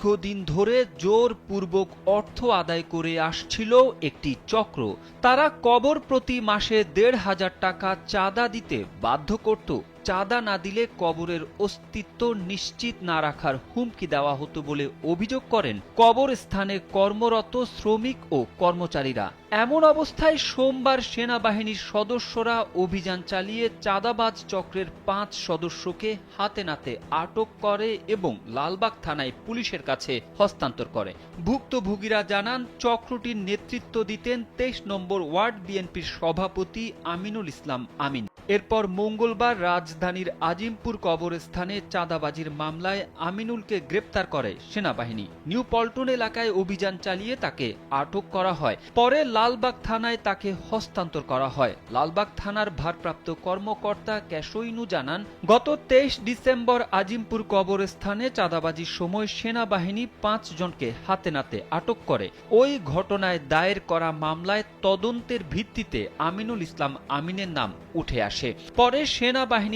দীর্ঘদিন ধরে জোরপূর্বক অর্থ আদায় করে আসছিল একটি চক্র। তারা কবর প্রতি মাসে দেড় হাজার টাকা চাঁদা দিতে বাধ্য করত। চাঁদা না দিলে কবরের অস্তিত্ব নিশ্চিত না রাখার হুমকি দেওয়া হতো বলে অভিযোগ করেন কবর স্থানে কর্মরত শ্রমিক ও কর্মচারীরা। এমন অবস্থায় সোমবার সেনাবাহিনীর সদস্যরা অভিযান চালিয়ে চাঁদাবাজ চক্রের পাঁচ সদস্যকে হাতে নাতে আটক করে এবং লালবাগ থানায় পুলিশের কাছে হস্তান্তর করে। ভুক্তভোগীরা জানান, চক্রটির নেতৃত্ব দিতেন তেইশ নম্বর ওয়ার্ড বিএনপির সভাপতি আমিনুল ইসলাম আমিন। এরপর মঙ্গলবার রাজধানীর আজিমপুর কবরস্থানে চাঁদাবাজির মামলায় আমিনুলকে গ্রেপ্তার করে সেনাবাহিনী। নিউ পল্টন এলাকায় অভিযান চালিয়ে তাকে আটক করা হয়। পরে লালবাগ থানায় তাকে হস্তান্তর করা হয়। লালবাগ থানার ভারপ্রাপ্ত কর্মকর্তা ক্যাশোইনু জানান, গত তেইশ ডিসেম্বর আজিমপুর কবরস্থানে চাঁদাবাজির সময় সেনাবাহিনী পাঁচ জনকে হাতে নাতে আটক করে। ওই ঘটনায় দায়ের করা মামলায় তদন্তের ভিত্তিতে আমিনুল ইসলাম আমিনের নাম উঠে আসে। পরে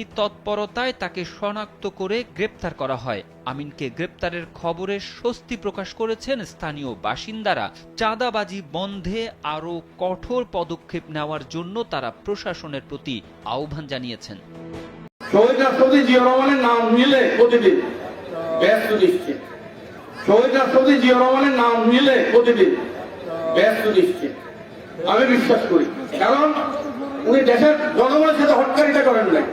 সেনাবাহিনীর তৎপরতায় তাকে শনাক্ত করে গ্রেপ্তার করা হয়। আমিনকে গ্রেপ্তারের খবরে স্বস্তি প্রকাশ করেছেন স্থানীয় বাসিন্দারা। চাঁদাবাজি বন্ধে আরও কঠোর পদক্ষেপ নেওয়ার জন্য তারা প্রশাসনের প্রতি আহ্বান জানিয়েছেন। আমি বিশ্বাস করি, কারণ উনি দেশের জনগণের সাথে হটকারিতা করেন নাই।